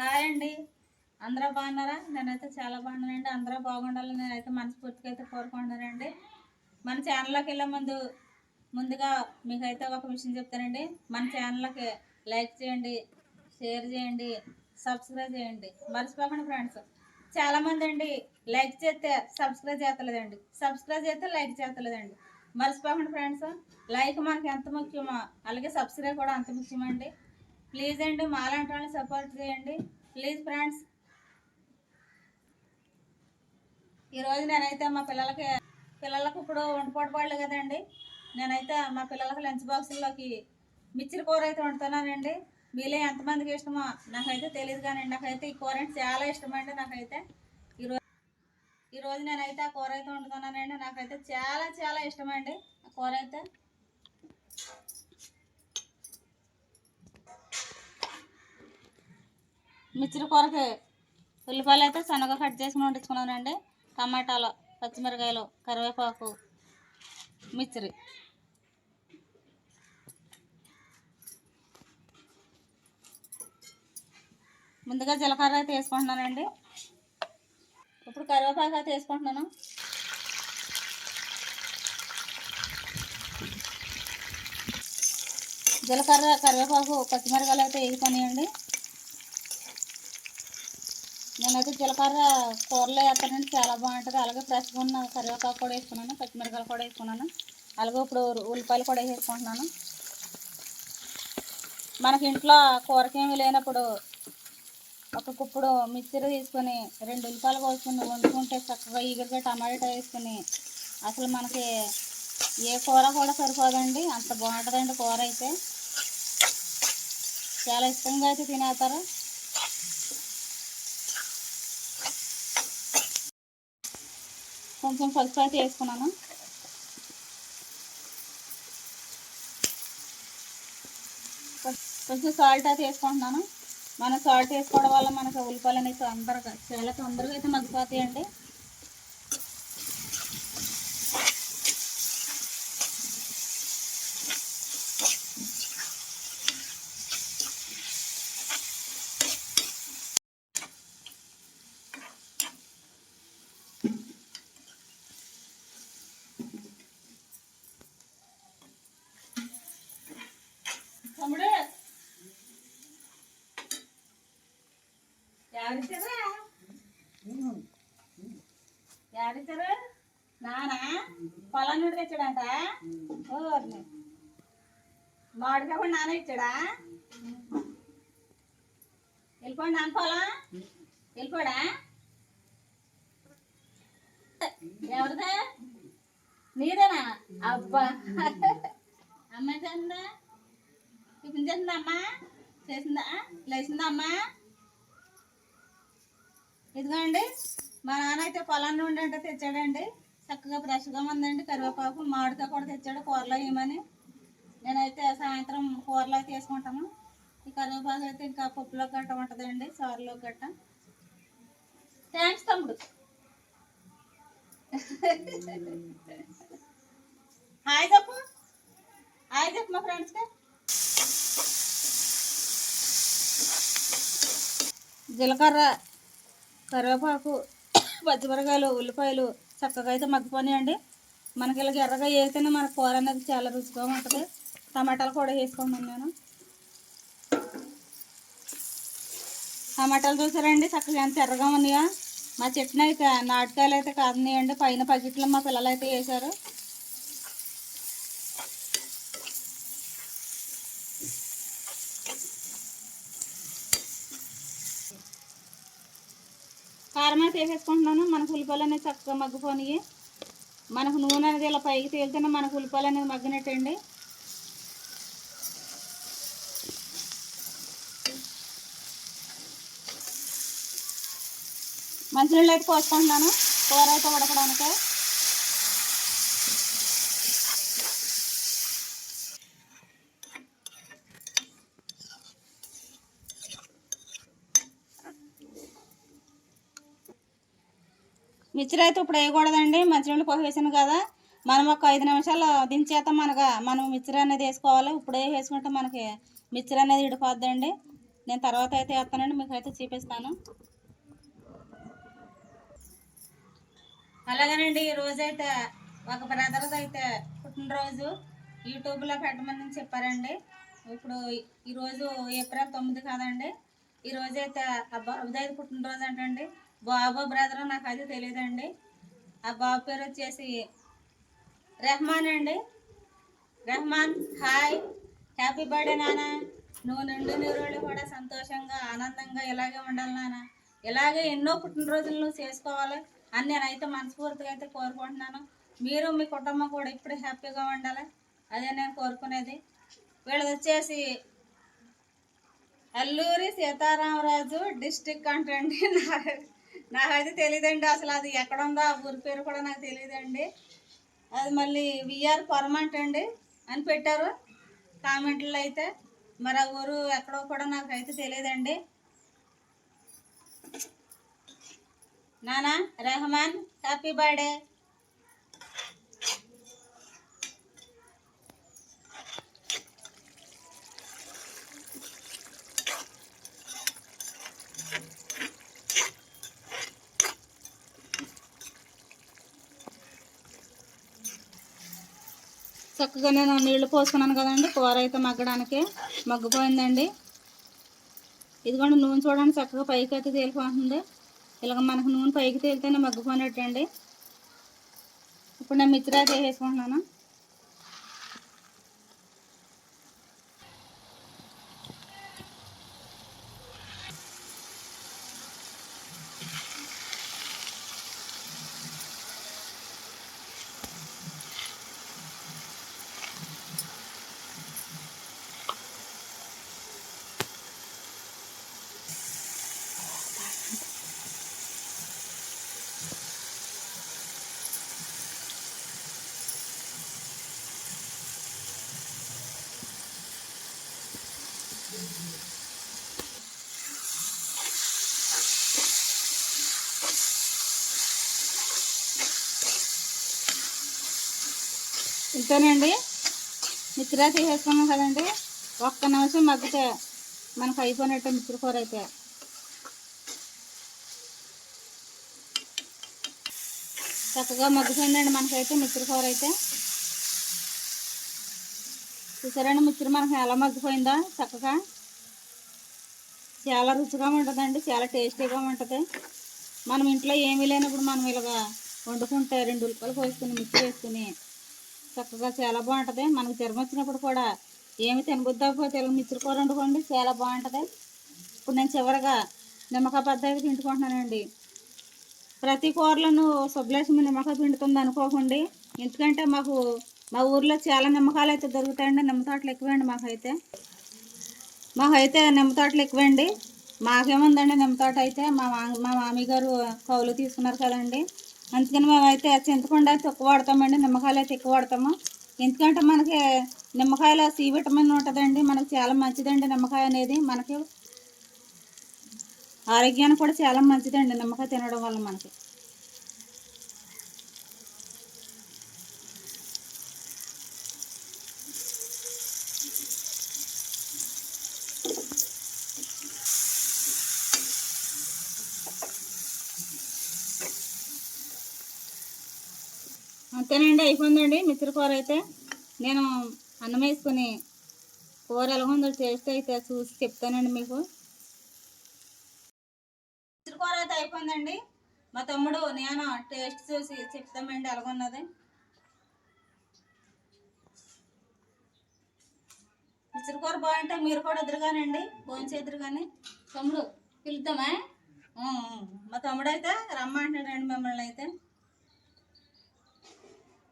Hi అండి. అందరూ బాగున్నారా? నేనైతే చాలా బాగున్నానండి. అందరూ బాగుండాలని నేనైతే మనస్ఫూర్తిగా అయితే కోరుకుంటున్నానండి. మన ఛానల్లోకి వెళ్ళే ముందు ముందుగా మీకైతే ఒక విషయం చెప్తానండి. మన ఛానల్కి లైక్ చేయండి షేర్ చేయండి సబ్స్క్రైబ్ చేయండి. మర్చిపోకండి ఫ్రెండ్స్. చాలామంది అండి లైక్ చేస్తే సబ్స్క్రైబ్ చేస్తలేదండి. సబ్స్క్రైబ్ చేస్తే లైక్ చేస్తలేదండి. మర్చిపోకండి ఫ్రెండ్స్. లైక్ మనకి ఎంత ముఖ్యమో అలాగే సబ్స్క్రైబ్ కూడా అంత ముఖ్యమండి. ప్లీజ్ అండి మాలాంటి వాళ్ళని సపోర్ట్ చేయండి. Please friends. ఈరోజు నేనైతే మా పిల్లలకి పిల్లలకు ఇప్పుడు వంటపాటు పడలే కదండి. నేనైతే మా పిల్లలకి లంచ్ బాక్సుల్లోకి మిక్చర్ కూర అయితే వండుతున్నానండి. మీలో ఎంతమందికి ఇష్టమో నాకైతే తెలియదు కానీ నాకైతే ఈ కూర అంటే చాలా అండి నాకైతే. ఈరోజు ఈరోజు నేనైతే ఆ కూర అయితే వండుతున్నానండి. నాకైతే చాలా చాలా ఇష్టమండి ఆ కూర అయితే. మిర్చి కూరకి ఉల్లిపాయలు అయితే సన్నగా కట్ చేసుకుని వండించుకున్నానండి టమాటాలు పచ్చిమిరకాయలు కరివేపాకు మిర్చి ముందుగా జీలకర్ర అయితే వేసుకుంటున్నానండి ఇప్పుడు కరివేపాకు అయితే వేసుకుంటున్నాను. జీలకర్ర కరివేపాకు పచ్చిమిరకాయలు అయితే వేసుకొనియండి నేనైతే జీలకర్ర కూరలో వేస్తానండి. చాలా బాగుంటుంది. అలాగే ఫ్రెష్గా ఉన్న కరివేపాకు కూడా వేసుకున్నాను. పచ్చిమిరకాయలు కూడా వేసుకున్నాను. అలాగే ఇప్పుడు ఉల్లిపాయలు కూడా వేసుకుంటున్నాను. మనకి ఇంట్లో కూరకేమి లేనప్పుడు ఒక కుప్పుడు మిక్సర్ తీసుకొని రెండు ఉల్లిపాయలు కోసుకొని వండుకుంటే చక్కగా ఈగరగా టమాటా వేసుకొని అసలు మనకి ఏ కూర కూడా సరిపోదండి. అంత బాగుంటుందండి కూర అయితే. చాలా ఇష్టంగా అయితే తినేస్తారు. కొంచెం పసుపు అయితే వేసుకున్నాను. కొంచెం సాల్ట్ అయితే వేసుకుంటున్నాను. మనం సాల్ట్ వేసుకోవడం వల్ల మనకు ఉల్లిపాయలు అనేవి తొందరగా చాలా తొందరగా అయితే మగ్గిపోతాయండి తమ్ముడు ఎవరిచ్చారు? నానా? పొలం నుండి తెచ్చాడంట? ఓర్ని. మామిడికాయ కూడా నాన్న ఇచ్చాడా? వెళ్ళిపోండి నాన్న పొలం. వెళ్ళిపోడా? ఎవరిదా? నీదేనా? అబ్బా. అమ్మాయి చేసిందా? టిఫిన్ చేసిందా అమ్మా? చేసిందా? లేచిందా అమ్మా? ఇదిగోండి మా నాన్న అయితే పొలం నుండి అంటే తెచ్చాడండి. చక్కగా ఫ్రెష్గా ఉందండి. కరివేపాకు మామిడితో కూడా తెచ్చాడు కూరలో వేయమని. నేనైతే సాయంత్రం కూరలో అయితే ఈ కరివేపాకు అయితే ఇంకా పప్పులో గట్ట ఉంటుందండి సారులో గట్ట. థ్యాంక్స్ తమ్ముడు. హాయ్ చెప్పు. హాయ్ చెప్పు మా ఫ్రెండ్స్కి. జీలకర్ర కరివేపాకు పచ్చిమిరకాయలు ఉల్లిపాయలు చక్కగా అయితే మగ్గిపోయాయండి మనకి ఇలాగ ఎర్రగా వేస్తేనే మన కూర అనేది చాలా రుచిగా ఉంటుంది. టమాటాలు కూడా వేసుకుంటున్నాను నేను. టమాటాలు చూసారండి చక్కగా ఎంత ఎర్రగా ఉన్నాయా. మా చెట్టున అయితే నాటకాయలు అయితే కాదున్నాయండి. పైన పకెట్లో మా పిల్లలు అయితే వేశారు. కారం అయితే వేసేసుకుంటున్నాను మనకు ఉల్లిపాయలు అనేది చక్కగా మగ్గిపోయి మనకు నూనె అనేది ఇలా పైకి తేలితేనే మనకు ఉల్లిపాయలు అనేది మగ్గినట్టండి. మంచినీళ్ళు అయితే పోసుకుంటున్నాను. కూర అయితే ఉడకడానికి. మిక్చర్ అయితే ఇప్పుడు వేయకూడదండి. మంచినీళ్ళు పోసి వేసాను కదా. మనం ఒక ఐదు నిమిషాలు దించేత మనకు మనం మిక్చర్ అనేది వేసుకోవాలి. ఇప్పుడే వేసుకుంటే మనకి మిక్చర్ అనేది ఇడిపోద్దండి నేను తర్వాత అయితే వేస్తానండి. మీకు అయితే చూపిస్తాను. అలాగేనండి. ఈ అయితే ఒక బ్రదర్ది అయితే పుట్టినరోజు యూట్యూబ్లో పెట్టమని చెప్పారండి. ఇప్పుడు ఈరోజు ఏప్రిల్ తొమ్మిది కాదండి. ఈ అయితే ఆ బాబుది అయితే పుట్టినరోజు అంటండి. బాబు బ్రదర్ నాకు అది తెలియదండి ఆ బాబు పేరు వచ్చేసి రెహమాన్ అండి. రెహమాన్ హాయ్. హ్యాపీ బర్త్డే నాన్న. నువ్వు నిండు నీరుళ్ళు కూడా సంతోషంగా ఆనందంగా ఇలాగే ఉండాలి నాన్న. ఇలాగే ఎన్నో పుట్టినరోజులు నువ్వు చేసుకోవాలి అని నేనైతే మనస్ఫూర్తిగా అయితే కోరుకుంటున్నాను. మీరు మీ కుటుంబం కూడా ఇప్పుడు హ్యాపీగా ఉండాలి. అదే నేను కోరుకునేది. వీళ్ళది వచ్చేసి అల్లూరి సీతారామరాజు డిస్టిక్ అంటండి నా నాకైతే తెలియదండి అసలు అది ఎక్కడ ఉందో ఆ ఊరి పేరు కూడా నాకు తెలియదండి అది మళ్ళీ విఆర్ పరమంట్ అండి అని పెట్టారు కామెంట్లో అయితే. మరి ఆ ఊరు ఎక్కడో కూడా నాకైతే తెలియదండి నానా రెహమాన్ హ్యాపీ బర్త్డే. చక్కగా నేను నీళ్ళు పోసుకున్నాను కదండి. కూర అయితే మగ్గడానికి మగ్గిపోయిందండి. ఇదిగోండి నూనె చూడండి చక్కగా పైకి అయితే తేలిపోతుంది. ఇలాగ మనకు నూనె పైకి తేలితేనే మగ్గిపోయినట్టండి. ఇప్పుడు నేను మిత్రా వేసుకుంటున్నాను. అంతేనండి. మిత్రా తీసేసుకున్నాం కదండి. ఒక్క నిమిషం మగ్గితే మనకు అయిపోయినట్టు మిత్ర కూర అయితే. చక్కగా మగ్గుతుందండి మనకైతే మిత్ర కూర అయితే. చూసారండి మిత్ర మనకి ఎలా మగ్గిపోయిందా చక్కగా. చాలా రుచిగా ఉంటుందండి చాలా టేస్టీగా ఉంటుంది. మనం ఇంట్లో ఏమీ లేనప్పుడు మనం ఇలాగా వండుకుంటే రెండు ఉల్లిపాయలు పోసుకుని మిక్స్ వేసుకుని చక్కగా చాలా బాగుంటుంది. మనకు జ్వరం వచ్చినప్పుడు కూడా ఏమి తినబుద్దకపోతే ఇలా మిక్సర్ కూర వండుకోండి చాలా బాగుంటుంది. ఇప్పుడు నేను చివరిగా నిమ్మకాయ పద్ధతి తింటుకుంటున్నానండి. ప్రతి కూరలను సుబ్బలక్ష్మి నిమ్మకాయ పిండుతుంది అనుకోకండి. ఎందుకంటే మాకు మా ఊర్లో చాలా నిమ్మకాయలు అయితే దొరుకుతాయండి. నిమ్మ తోటలు ఎక్కువండి మాకైతే. మాకైతే నిమ్మ తోటలు ఎక్కువండి మాకేముందండి నిమ్మ తోట అయితే? మా మా మా గారు కౌలు తీసుకున్నారు కదండి. అందుకని మేమైతే చింతపండు అయితే ఎక్కువ వాడతామండి నిమ్మకాయలు అయితే ఎక్కువ వాడతాము. ఎందుకంటే మనకి నిమ్మకాయలో సి విటమిన్ ఉంటుందండి మనకి చాలా మంచిదండి నిమ్మకాయ అనేది. మనకి ఆరోగ్యానికి కూడా చాలా మంచిదండి నిమ్మకాయ తినడం వల్ల మనకి. అంతేనండి అయిపోయిందండి. మిత్ర కూర అయితే నేను అన్నం వేసుకుని కూర ఎలా ఉందో టేస్ట్ అయితే చూసి చెప్తానండి మీకు. మిత్ర కూర అయితే అయిపోయిందండి. మా తమ్ముడు నేను టేస్ట్ చూసి చెప్తామండి ఎలాగున్నది మిత్ర కూర బాగుంటే మీరు కూడా ఎదురుగానండి. భోంచి ఎదురుగాని. తమ్ముడు పిలుద్దామా? మా తమ్ముడు అయితే రమ్మంటున్నాడండి మిమ్మల్ని అయితే.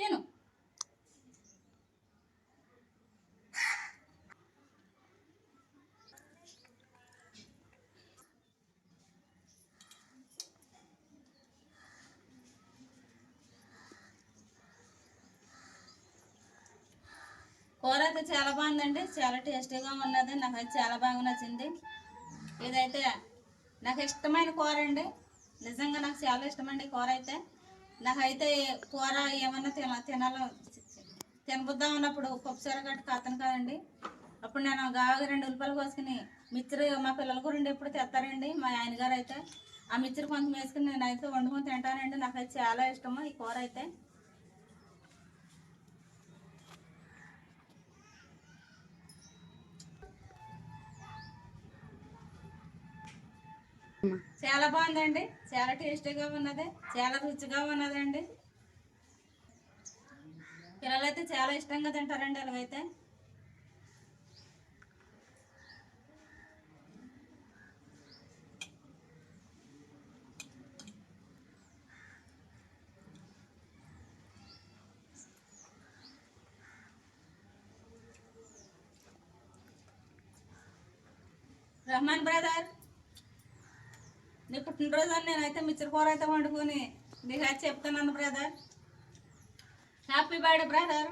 తిను. కూర అయితే చాలా బాగుందండి. చాలా టేస్టీగా ఉన్నది. నాకైతే చాలా బాగా నచ్చింది. ఇదైతే నాకు ఇష్టమైన కూర అండి. నిజంగా నాకు చాలా ఇష్టమండి కూర అయితే. నాకైతే కూర ఏమన్నా తిన తినాలో తినబుద్దాం అన్నప్పుడు పప్పుసార గట్ట కాతను కదండి. అప్పుడు నేను గాగా రెండు ఉల్లిపాయలు కోసుకుని మిచ్చరు మా పిల్లలకు రెండు ఎప్పుడు తెస్తారండి మా ఆయన గారు అయితే. ఆ మిచ్చరు కొంచెం వేసుకుని నేనైతే వండుకొని తింటానండి. నాకైతే చాలా ఇష్టము ఈ కూర అయితే. చాలా బాగుందండి. చాలా టేస్టీగా ఉన్నది. చాలా రుచిగా ఉన్నదండి. పిల్లలైతే చాలా ఇష్టంగా తింటారండి అలాగైతే రహమాన్ బ్రదర్. నీ పుట్టినరోజు అని నేనైతే మిచ్చర్ కూర అయితే వండుకొని నీకు అయితే చెప్తున్నాను బ్రదర్ హ్యాపీ బర్త్డే బ్రదర్